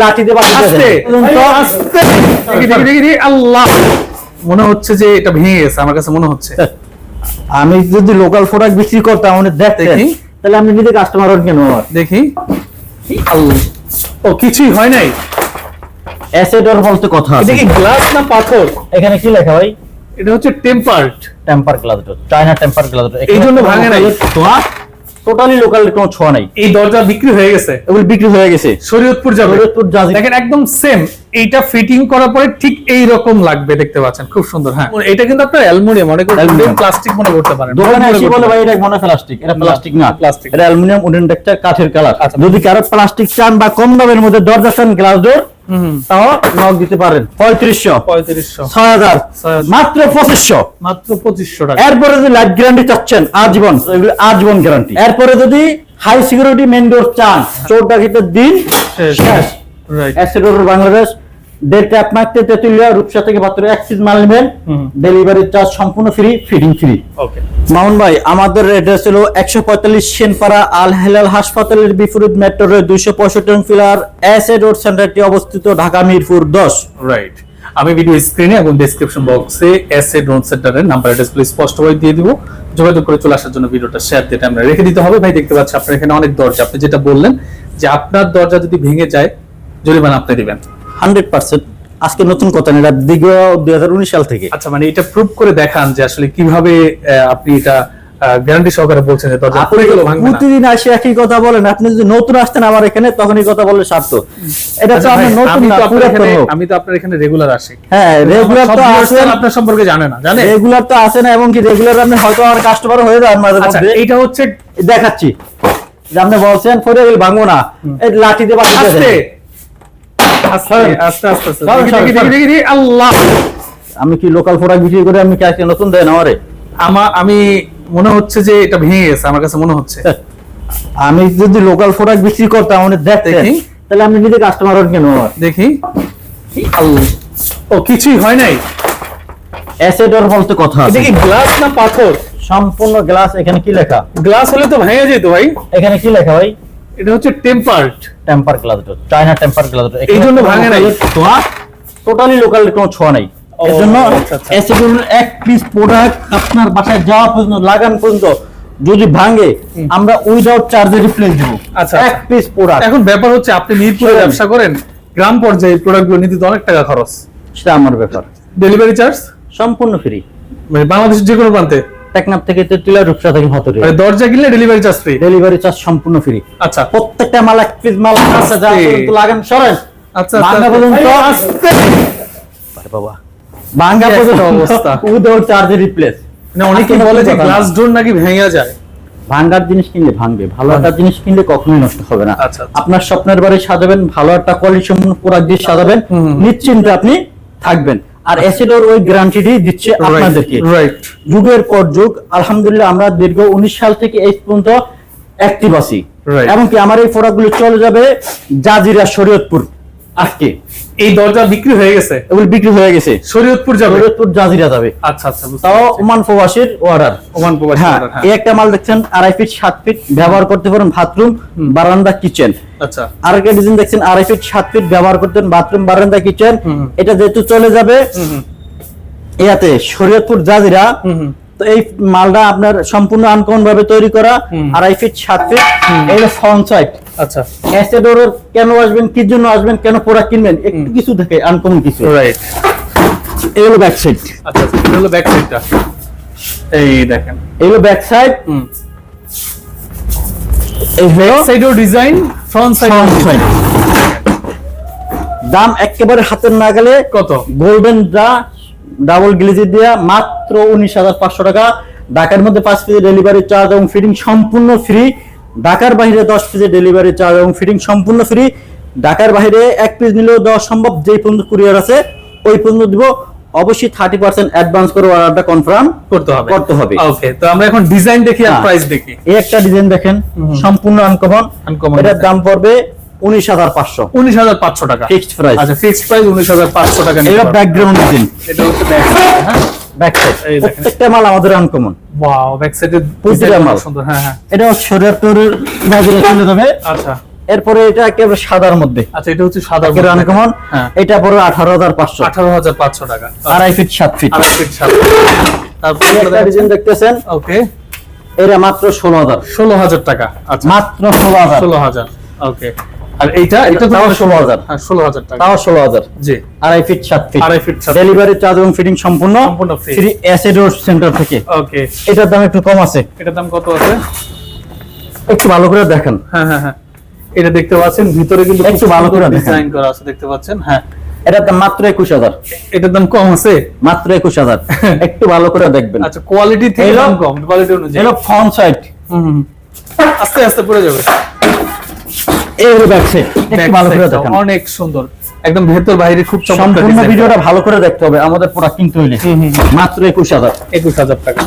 লাঠি দিয়ে আস্তে! আস্তে! দেখি, দেখি, দেখি, দেখি, আল্লাহ! মনে হচ্ছে যে এটা ভেঙে গেছে আমার কাছে মনে হচ্ছে। আমি যদি লোকাল প্রোডাক্ট বিক্রি করতাম দেখতেন। তাহলে আমি নিজে কাস্টমার হন কেন? দেখি। ও কিছুই হয় নাই? অ্যাসেট অর বলতে কথা আছে। কি গ্লাস না পাথর? এখানে কি লেখা ভাই? এটা হচ্ছে tempered temper glass China temper glass door এই জন্য ভাঙে নাই। ছোঁয়া টোটালি লোকাল কোনো ছোঁয়া নাই। এই দরজা বিক্রি হয়ে গেছে। এগুলো বিক্রি হয়ে গেছে। শরীয়তপুর যাবে। শরীয়তপুর জাজি- দেখেন একদম সেম এইটা ফিটিং করার পরে ঠিক এই রকম লাগবে দেখতে পাচ্ছেন খুব সুন্দর হ্যাঁ। এটা কিন্তু আপনার অ্যালুমিনিয়াম অনেক। প্লাস্টিক মনে করতে পারেন। দোকানে এসে বলে ভাই এটা মনে প্লাস্টিক এটা প্লাস্টিক না। প্লাস্টিক এটা অ্যালুমিনিয়াম উডেন টেক্সচার কাঠের কালার আচ্ছা। যদি কারও প্লাস্টিক চান বা কম দামের মধ্যে দরজা চান গ্লাস ডোর তাও নক দিতে পারেন। পঁয়ত্রিশশো। পঁয়ত্রিশশো। ছয় হাজার। মাত্র পঁচিশশো। মাত্র পঁচিশশো টাকা। এরপরে যদি লাইফ গ্যারান্টি চাচ্ছেন আজীবন এগুলো আজীবন গ্যারান্টি এরপরে যদি হাই সিকিউরিটি মেন ডোর চান চোর ডাকিতে দিন শেষ। বাংলাদেশ ট্যাপ মারতে তেতুলিয়া রূপসা থেকে পাত্র এক পিস মাল নেবেন। ডেলিভারি চার্জ সম্পূর্ণ free fitting free okay Mamun ভাই আমাদের অ্যাড্রেস হলো একশো পঁয়তাল্লিশ সেনপাড়া আল হেলাল হাসপাতালের বিপরীত মেট্রো রেল দুইশো পঁয়ষট্টি ফিলার অ্যাসেড রোড সেন্টারটি অবস্থিত ঢাকা মিরপুর দশ। রাইট আমি ভিডিও স্ক্রিনে এবং ডেসক্রিপশন বক্সে এসএ ড্রোন সেন্টারের নাম্বারগুলো স্পষ্টভাবে দিয়ে দিব। যোগাযোগ করে চলে আসার জন্য ভিডিওটা শেয়ার দিয়ে আমরা রেখে দিতে হবে। ভাই দেখতে পাচ্ছি আপনার এখানে অনেক দরজা। আপনি যেটা বললেন যে আপনার দরজা যদি ভেঙে যায় জরিমানা আপনি দিবেন। হান্ড্রেড পার্সেন্ট আজকে নতুন কথা না এটা দীর্ঘ দুই হাজার উনিশ সাল থেকে। আচ্ছা মানে এটা প্রুভ করে দেখান যে আসলে কীভাবে আপনি এটা গ্যারান্টি সহকারে বলছেন যে দরজা পড়ে গেল ভাঙবে প্রতিদিন আসে একই কথা বলেন আপনি যদি নতুন আসতেন আমার এখানে তখন এই কথা বললে সার্থ এটা তো আচ্ছা আপনি নতুন আমি না তো আপনার পুরাতন এখানে আমি তো আপনার এখানে রেগুলার আসি। হ্যাঁ রেগুলার তো আসেন। আপনার সম্পর্কে জানে না জানে রেগুলার তো আসে না এবং কি রেগুলার আপনি হয়তো আমার কাস্টমার হয়ে যান মাঝে আচ্ছা মধ্যে। এইটা হচ্ছে দেখাচ্ছি। যে আপনি বলছেন ফোরে গেল ভাঙবো না। এই লাঠি দিয়ে বাড়ি আল্লাহ। আমি কি লোকাল প্রোডাক্ট বিক্রি করে আমি কি আজকে নতুন দেন আমারে? আমার আমি মনে হচ্ছে যে এটা ভেঙে গেছে আমার কাছে মনে হচ্ছে। আমি যদি লোকাল প্রোডাক্ট বিক্রি করতাম দেখতেন দেখি। তাহলে আমি নিজে কাস্টমার হন কেন দেখি। আল্লাহ। ও কিছুই হয় নাই? অ্যাসেড অর বলতে কথা আছে। কি গ্লাস না পাথর? সম্পূর্ণ গ্লাস এখানে কি লেখা? গ্লাস হলে তো ভেঙে যেত ভাই। এখানে কি লেখা ভাই? এটা হচ্ছে tempered temper glass door China temper glass door এই জন্য ভাঙে নাই। ছোঁয়া টোটালি লোকাল কোনো ছোঁয়া নাই। এর জন্য আচ্ছা, আচ্ছা। এক পিস প্রোডাক্ট আপনার বাসায় যাওয়া পর্যন্ত লাগান পর্যন্ত যদি ভাঙে আমরা উইদাউট চার্জে রিপ্লেস দেবো। আচ্ছা, এক আচ্ছা। পিস প্রোডাক্ট এখন ব্যাপার হচ্ছে আপনি মিরপুরে ব্যবসা করেন গ্রাম পর্যায়ে প্রোডাক্টগুলো নিতে তো অনেক টাকা খরচ। সেটা আমার ব্যাপার। ডেলিভারি চার্জ সম্পূর্ণ ফ্রি মানে বাংলাদেশের যে কোনো প্রান্তে? টেকনাফ থেকে তেতুলা রূপসা থেকে হতরে দরজা কিনলে delivery charge free delivery charge সম্পূর্ণ ফ্রি আচ্ছা। প্রত্যেকটা মাল এক পিস মাল আছে যা আস্তে। পর্যন্ত লাগান সরেন। আচ্ছা ভাঙা আচ্ছা, পর্যন্ত আস্তে আরে বাবা। একটা পর্যন্ত অবস্থা। উইদাউট চার্জে রিপ্লেস মানে অনেকে বলে যে গ্লাস ডোর নাকি ভেঙে যায়। ভাঙ্গার জিনিস কিনলে ভাঙবে ভালো একটা জিনিস কিনলে কখনোই নষ্ট হবে না। আচ্ছা, আচ্ছা। আপনার স্বপ্নের বাড়ি সাজাবেন ভালো একটা কোয়ালিটি সম্পূর্ণ প্রোডাক্ট দিয়ে সাজাবেন। নিশ্চিন্তে আপনি থাকবেন। আর অ্যাসিডোর ওই গ্যারান্টিটি দিচ্ছে আপনাদেরকে। রাইট যুগের পর যুগ আলহামদুলিল্লাহ আমরা দীর্ঘ উনিশ সাল থেকে এই পর্যন্ত অ্যাক্টিভ আছি। এমনকি আমার এই প্রোডাক্টগুলো চলে যাবে জাজিরা শরীয়তপুর। আজকে এই দরজা বিক্রি হয়ে গেছে। এগুলো বিক্রি হয়ে গেছে। শরীয়তপুর যাবে? শরীয়তপুর জাজিরা যাবে। আচ্ছা আচ্ছা তাও ওমান প্রবাসীর অর্ডার ওমান প্রবাসী হ্যাঁ হ্যাঁ। এই একটা মাল দেখছেন আড়াই ফিট সাত ফিট ব্যবহার করতে পারেন বাথরুম বারান্দা কিচেন আচ্ছা। আরেকটা ডিজাইন দেখছেন আড়াই ফিট সাত ফিট ব্যবহার করতেন বাথরুম বারান্দা কিচেন এটা যেহেতু চলে যাবে ইয়াতে শরীয়তপুর জাজিরা। তো এই মালটা আপনার সম্পূর্ণ আনকমন ভাবে তৈরি করা আড়াই ফিট সাত ফিট এই ফ্রন্ট সাইড আচ্ছা। কেন আসবেন কি জন্য আসবেন কেন প্রোডাক্ট কিনবেন একটু কিছু থেকে আনকমন কিছু। রাইট এই হলো ব্যাক সাইড আচ্ছা আচ্ছা, এটা হলো ব্যাক সাইডটা এই দেখেন এই হলো ব্যাক সাইড এই হলো সাইডও ডিজাইন ফ্রন্ট সাইড। দাম একেবারে হাতের না গেলে কত? গোল্ডেন যা ডাবল গ্লেজি দেওয়া মাত্র উনিশ হাজার পাঁচশো টাকা। ঢাকার মধ্যে পাঁচ কেজি ডেলিভারি চার্জ এবং ফিটিং সম্পূর্ণ ফ্রি ঢাকার বাইরে দশ পিসের ডেলিভারি চার্জ এবং ফিটিং সম্পূর্ণ ফ্রি ঢাকার বাইরে এক পিস নিলেও দেওয়া সম্ভব যেই পর্যন্ত কুরিয়ার আছে ওই পর্যন্ত দিব। অবশ্যই থার্টি পার্সেন্ট অ্যাডভান্স করে অর্ডারটা কনফার্ম করতে হবে। করতে হবে। ওকে তো আমরা এখন ডিজাইন দেখি আর হ্যাঁ। প্রাইস দেখি। এই একটা ডিজাইন দেখেন সম্পূর্ণ আনকমন Uncommon এটার দাম পড়বে উনিশ হাজার পাঁচশো। উনিশ হাজার পাঁচশো টাকা। ফিক্সড প্রাইস আচ্ছা ফিক্সড প্রাইস উনিশ হাজার পাঁচশো টাকা এটা ব্যাকগ্রাউন্ড ডিজাইন এটা হচ্ছে ব্যাক হ্যাঁ। ব্যাক সাইড এই দেখেন। প্রত্যেকটা মাল আমাদের আনকমন ওয়াও ব্যাক সাইডে প্রতিটা মাল। সুন্দর হ্যাঁ হ্যাঁ। এটা শরীয়তপুরের বাজারে চলে যাবে। আচ্ছা। এরপরে এটা একেবারে সাদার মধ্যে। আচ্ছা এটা হচ্ছে সাদা একেবারে আনকমন হ্যাঁ। এটা টাকা। আড়াই ফিট সাত ফিট। আড়াই ফিট সাত তারপর একটা ডিজাইন দেখতেছেন? ওকে এটা মাত্র ষোলো হাজার। ষোলো হাজার টাকা। আচ্ছা। মাত্র ষোলো হাজার। ষোলো হাজার। ওকে আর এইটা এটা তাও 16,000 হ্যাঁ ষোলো হাজার টাকা। তাও ষোলো হাজার। জি। আড়াই ফিট সাত ফিট। আড়াই ফিট ডেলিভারি চার্জ এবং ফিটিং সম্পূর্ণ সম্পূর্ণ free। ফ্রি অ্যাসিডোর সেন্টার থেকে। ওকে এটার দাম একটু কম আছে। এটার দাম কত আছে? একটু ভালো করে দেখেন। হ্যাঁ হ্যাঁ হ্যাঁ। এটা দেখতে পাচ্ছেন ভিতরে কিন্তু একটু ভালো করে ডিজাইন করা আছে দেখতে পাচ্ছেন হ্যাঁ। এটার দাম মাত্র একুশ হাজার। এটার দাম কম আছে? মাত্র একুশ হাজার। একটু ভালো করে দেখবেন। আচ্ছা কোয়ালিটি থেকে কম কোয়ালিটি অনুযায়ী। ফ্রন্ট সাইড হুম, হুম। আস্তে আস্তে পড়ে যাবে। এই হলো ব্যাক সাইড একটু Back ভালো করে দেখেন। অনেক সুন্দর। একদম ভেতর বাইরে খুব চমৎকার সম্পূর্ণ ভিডিওটা ভালো করে দেখতে হবে আমাদের প্রোডাক্ট কিনতে হইলে। হুম, হুম, হুম। মাত্র একুশ হাজার। টাকা।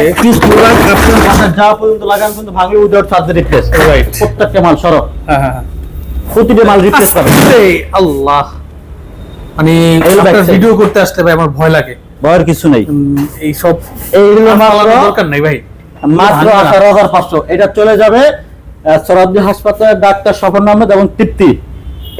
এক পিস প্রোডাক্ট আপনার বাসায় যা পর্যন্ত লাগান কিন্তু ভাঙলে উইদাউট চার্জার রিপ্লেস Right. প্রত্যেকটা মাল সরব। হ্যাঁ হ্যাঁ হ্যাঁ। প্রতিটা মাল রিপ্লেস পাবে আল্লাহ। মানে। ভিডিও করতে আসলে ভাই আমার ভয় লাগে। ভয়ের কিছু নেই। এই সব এইগুলো দরকার নেই ভাই। মাত্র আঠারো হাজার পাঁচশো। এটা চলে যাবে সরাবদি হাসপাতালের ডাক্তার স্বপন আহমেদ এবং তৃপ্তি।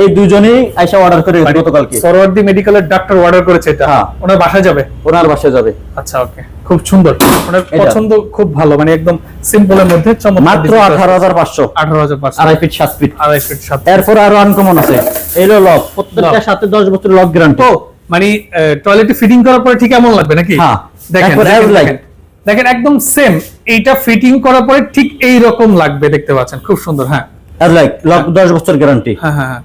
এই দুজনেই আইসা অর্ডার করে গতকালকে। সরওয়ার্দি মেডিকেলের ডাক্তার অর্ডার করেছে এটা? হ্যাঁ। ওনার বাসায় যাবে? ওনার বাসায় যাবে। আচ্ছা ওকে খুব সুন্দর। ওনার পছন্দ খুব ভালো মানে একদম সিম্পলের মধ্যে চমৎকার মাত্র আঠারো হাজার পাঁচশো। আঠারো হাজার পাঁচশো। আড়াই ফিট সাত ফিট আড়াই ফিট সাত এরপর আরও আনকমন আছে। এইলো লক প্রত্যেকটা সাথে দশ বছর লক গ্যারান্টি তো মানে টয়লেটে ফিটিং করার পরে ঠিক এমন লাগবে নাকি? হ্যাঁ। দেখেন একবার দেখেন, একদম সেম এইটা ফিটিং করার পরে ঠিক এই রকম লাগবে দেখতে পাচ্ছেন খুব সুন্দর হ্যাঁ। লাইক লক দশ বছর গ্যারান্টি হ্যাঁ হ্যাঁ হ্যাঁ।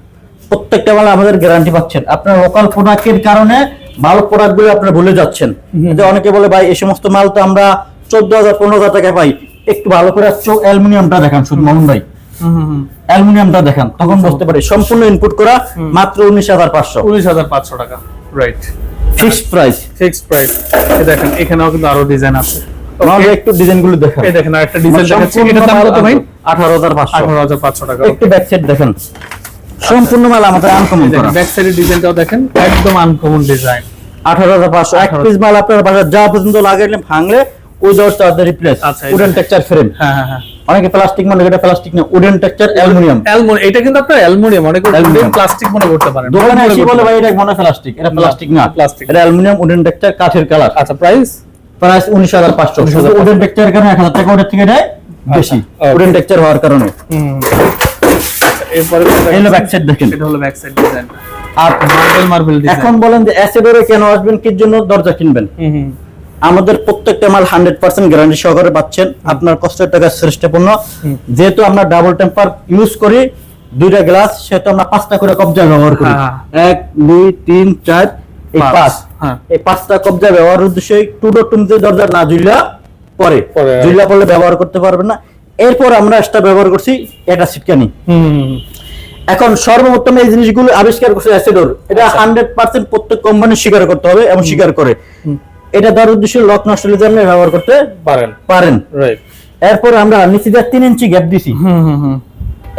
প্রত্যেকটা মালে আমাদের গ্যারান্টি পাচ্ছেন। আপনার লোকাল প্রোডাক্টের কারণে ভালো প্রোডাক্টগুলো আপনারা ভুলে যাচ্ছেন। যে অনেকে বলে ভাই এই সমস্ত মাল তো আমরা চোদ্দ হাজার পনেরো হাজার টাকা পাই। একটু ভালো করে চোখ অ্যালুমিনিয়ামটা দেখান শুধু মোহন ভাই। অ্যালুমিনিয়ামটা দেখান তখন বুঝতে পারি। সম্পূর্ণ ইনপুট করা মাত্র উনিশ হাজার পাঁচশো। উনিশ হাজার পাঁচশো টাকা right fixed price fixed price দেখেন এখানেও কিন্তু আরও ডিজাইন আছে। আমাদের একটু ডিজাইনগুলো দেখান। এই দেখেন আরেকটা ডিজাইন দেখাচ্ছি। এটার দাম কত ভাই? আঠারো হাজার পাঁচশো। আঠারো হাজার পাঁচশো টাকা একটু ব্যাক সাইড দেখেন। সম্পূর্ণ মাল আমাদের আনকমন করা। ব্যাক সাইডের ডিজাইনটাও দেখেন একদম আনকমন ডিজাইন আঠারো হাজার পাঁচশো এক পিস মাল আপনার বাসায় যা পর্যন্ত লাগাইলে ভাঙলে উইদাউট চার্জার রিপ্লেস আচ্ছা, এই উডেন টেক্সচার ফ্রেম হ্যাঁ হ্যাঁ হ্যাঁ। অনেকে প্লাস্টিক মনে করে প্লাস্টিক না উডেন টেক্সচার অ্যালুমিনিয়াম অ্যালমোনিয়াম এটা কিন্তু আপনার অ্যালমোনিয়াম অনেক Aluminium। প্লাস্টিক মনে করতে পারেন। দোকানে এসে বলে ভাই এটা মনে প্লাস্টিক এটা প্লাস্টিক না। plastic। এটা অ্যালুমিনিয়াম উডেন টেক্সচার কাঠের কালার আচ্ছা প্রাইস প্রাইস উনিশ হাজার পাঁচশো। 19,500 উডেন টেক্সচার কারণে এক হাজার টাকা ওটার থেকে দেয় বেশি উডেন টেক্সচার হওয়ার কারণে। এরপরে এই হলো ব্যাক সাইড দেখেন। এটা হলো ব্যাক সাইড ডিজাইন আর মার্বেল মার্বেল ডিজাইন এখন বলেন যে অ্যাসেডোরে কেন আসবেন কি জন্য দরজা কিনবেন? হুম হুম। আমাদের প্রত্যেকটা মাল হান্ড্রেড পার্সেন্ট গ্যারান্টি সহকারে পাচ্ছেন। আপনার কষ্টের টাকা শ্রেষ্ঠ পণ্য যেহেতু আমরা ডাবল টেম্পার ইউজ করি দুইটা গ্লাস সেহেতু আমরা পাঁচটা করে কবজা ব্যবহার করি। হ্যাঁ। এক দুই তিন চার এই পাঁচ। হ্যাঁ। এই পাঁচটা কবজা ব্যবহার উদ্দেশ্যে টু ডোর টুমতে দরজা না জুইলা পরে। জুইলা পড়লে ব্যবহার করতে পারবেন না। এরপর আমরা এটা ব্যবহার করছি এটা সিটকানি। এখন সর্বপ্রথম এই জিনিসগুলো আবিষ্কার করছে অ্যাসিডোর এটা আচ্ছা। হান্ড্রেড পার্সেন্ট প্রত্যেক কোম্পানি স্বীকার করতে হবে এবং স্বীকার করে। এটা তার উদ্দেশ্যে লক নষ্ট হলে আপনি ব্যবহার করতে পারেন। পারেন। রাইট এরপর আমরা নিচে যা তিন ইঞ্চি গ্যাপ দিছি হুম হুম হুম।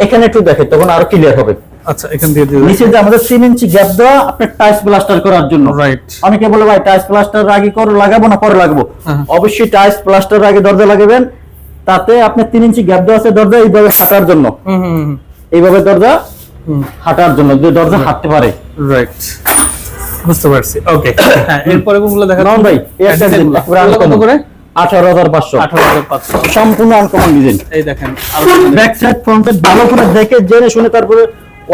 এখানে একটু দেখে তখন আরও ক্লিয়ার হবে। আচ্ছা এখান দিয়ে দিয়ে নিচে যে আমাদের তিন ইঞ্চি গ্যাপ দেওয়া আপনার টাইলস প্লাস্টার করার জন্য। রাইট অনেকে বলে ভাই টাইলস প্লাস্টার আগে করে লাগাবো না পরে লাগাবো? হ্যাঁ। অবশ্যই টাইলস প্লাস্টার আগে দরজা লাগাবেন। তাতে আপনি তিন ইঞ্চি গ্যাপ দেওয়া আছে দরজা এইভাবে হাঁটার জন্য। হুম হুম এইভাবে দরজা হাঁটার জন্য যে দরজা হাঁটতে পারে। রাইট বুঝতে পারছি। ওকে হ্যাঁ এরপরে কোনগুলো দেখা নন ভাই একটা কত করে? আঠারো হাজার পাঁচশো। আঠারো হাজার পাঁচশো। সম্পূর্ণ আনকমন ডিজাইন এই দেখেন ব্যাক সাইড ফ্রন্ট ভালো করে দেখে জেনে শুনে তারপরে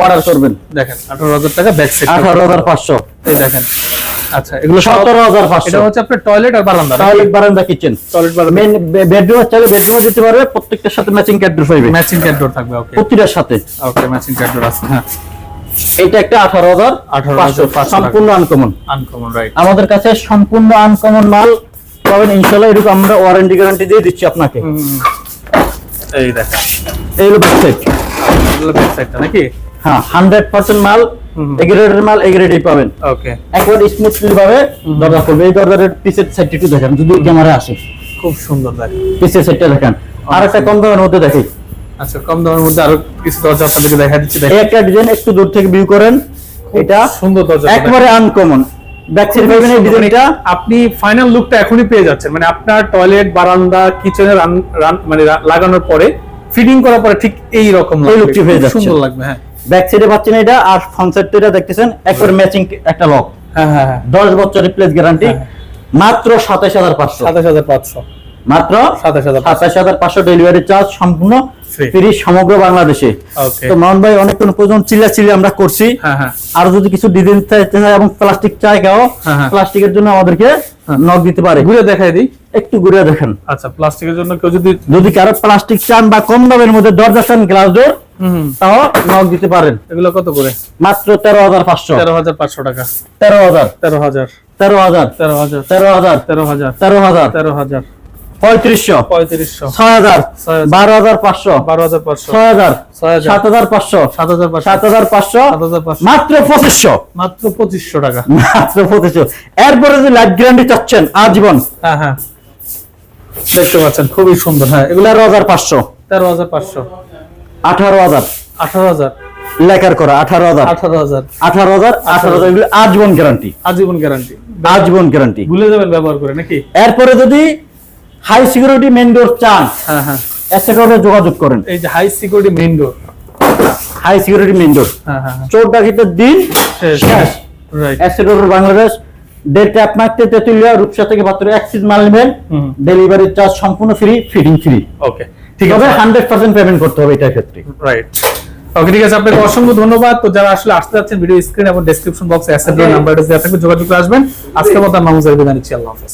অর্ডার করবেন। দেখেন আঠারো হাজার টাকা ব্যাক সাইড আঠারো হাজার পাঁচশো। এই দেখেন আচ্ছা এগুলো সব সতেরো হাজার এটা হচ্ছে আপনার টয়লেট আর বারান্দা টয়লেট বারান্দা কিচেন টয়লেট বারান্দা। মেন বেডরুম চাইলে বেডরুমে দিতে পারবে প্রত্যেকটার সাথে ম্যাচিং ক্যাডর পাইবে ম্যাচিং ক্যাডোর থাকবে ওকে প্রতিটার সাথে। ওকে ম্যাচিং ক্যাডোর আছে হ্যাঁ। এটা একটা আঠারো হাজার সম্পূর্ণ আনকমন আনকমন রাইট আমাদের কাছে সম্পূর্ণ আনকমন মাল পাবেন। ইনশাল্লাহ এরকম আমরা ওয়ারেন্টি গ্যারান্টি দিয়ে দিচ্ছি আপনাকে। এই দেখেন। এই হলো ব্যাক সাইড এগুলো ব্যাক সাইডটা নাকি? হ্যাঁ হান্ড্রেড পার্সেন্ট মাল এগ্রেডের মাল এগ্রেডই পাবেন। ওকে একবার স্মুথলি ভাবে দরজা খুলবে। এই দরজার পিসের সাইডটা একটু দেখেন যদি ক্যামেরা আসে। খুব সুন্দর দেখেন। পিসের সাইডটা দেখেন। আর একটা কম দামের মধ্যে দেখি। আচ্ছা কম দামের মধ্যে আরও কিছু দরজা আপনাদেরকে দেখা দিচ্ছি এই একটা ডিজাইন একটু দূর থেকে ভিউ করেন। এটা সুন্দর দরজা একবারে আনকমন ডিজাইনটা আপনি ফাইনাল লুকটা এখনই পেয়ে যাচ্ছেন। মানে আপনার টয়লেট বারান্দা কিচেনে মানে লাগানোর পরে ফিটিং করার পরে ঠিক এই রকম lookটি হয়ে যাচ্ছে। সুন্দর লাগবে হ্যাঁ। ব্যাক সাইডে পাচ্ছেন এটা আর ফ্রন্ট সাইডটা এটা দেখতেছেন একবার ম্যাচিং একটা লক হ্যাঁ হ্যাঁ হ্যাঁ। দশ বছর রিপ্লেস গ্যারান্টি হ্যাঁ। মাত্র সাতাশ হাজার পাঁচশো। সাতাশ হাজার পাঁচশো। মাত্র সাতাশ হাজার সাতাশ হাজার পাঁচশো ডেলিভারি চার্জ সম্পূর্ণ। ফ্রি সমগ্র বাংলাদেশে। তো মাউন ভাই অনেকক্ষণ পর্যন্ত চিল্লা চিল্লি আমরা করছি। হ্যাঁ হ্যাঁ। আর যদি কিছু ডিজাইন চাইতে হয় এবং প্লাস্টিক চাই কেউ হ্যাঁ, হ্যাঁ। প্লাস্টিকের জন্য আমাদেরকে নক দিতে পারে। ঘুরে দেখাই দিই। একটু ঘুরে দেখেন। আচ্ছা প্লাস্টিকের জন্য কেউ যদি যদি কারও প্লাস্টিক চান বা কম দামের মধ্যে দরজা চান গ্লাস ডোর তাও নক দিতে পারেন। এগুলো কত করে? মাত্র তেরো হাজার পাঁচশো। তেরো হাজার পাঁচশো টাকা। তেরো হাজার। তেরো হাজার। তেরো হাজার। তেরো হাজার। তেরো হাজার। তেরো হাজার। তেরো হাজার। তেরো হাজার। পঁয়ত্রিশশো। পঁয়ত্রিশশো। ছয় হাজার। বারো হাজার পাঁচশো। বারো হাজার পাঁচশো। ছয় হাজার। সাত হাজার পাঁচশো। সাত হাজার সাত হাজার পাঁচশো। মাত্র পঁচিশশো। মাত্র পঁচিশশো টাকা। মাত্র পঁচিশশো। এরপরে যদি লাইফ গ্যারান্টি চাচ্ছেন আজীবন। হ্যাঁ হ্যাঁ। দেখতে পাচ্ছেন খুবই সুন্দর। হ্যাঁ এগুলো তেরো হাজার পাঁচশো। তেরো হাজার পাঁচশো। আঠারো হাজার। আঠারো হাজার। লেখার করা আঠারো হাজার। আঠারো হাজার। আঠারো হাজার আঠারো হাজার এগুলো আজীবন গ্যারান্টি আজীবন গ্যারান্টি আজীবন গ্যারান্টি ভুলে যাবেন ব্যবহার করে নাকি? এরপরে যদি হাই সিকিউরিটি মেন ডোর চান। হ্যাঁ হ্যাঁ। যোগাযোগ করেন। এই যে high security main door high security main door হ্যাঁ হ্যাঁ হ্যাঁ। চোর ডাকিতে দিন শেষ। রাইট অ্যাসেডোর বাংলাদেশ তেতুলিয়া রূপসা থেকে মাত্র এক পিস মাল নেবেন। ডেলিভারি চার্জ সম্পূর্ণ ফ্রি ফিটিং ফ্রি ওকে ঠিক আছে। হান্ড্রেড পার্সেন্ট পেমেন্ট করতে হবে এটার ক্ষেত্রে। রাইট ওকে ঠিক আছে। আপনাকে অসংখ্য ধন্যবাদ। তো যারা আসলে আসতে যাচ্ছেন ভিডিও স্ক্রিন এবং ডেসক্রিপশন বক্সে নাম্বারটা দেওয়া থাকবে যোগাযোগ করে আসবেন। আজকের মতো মামুজার বিদায় নিচ্ছি আল্লাহ হাফেজ।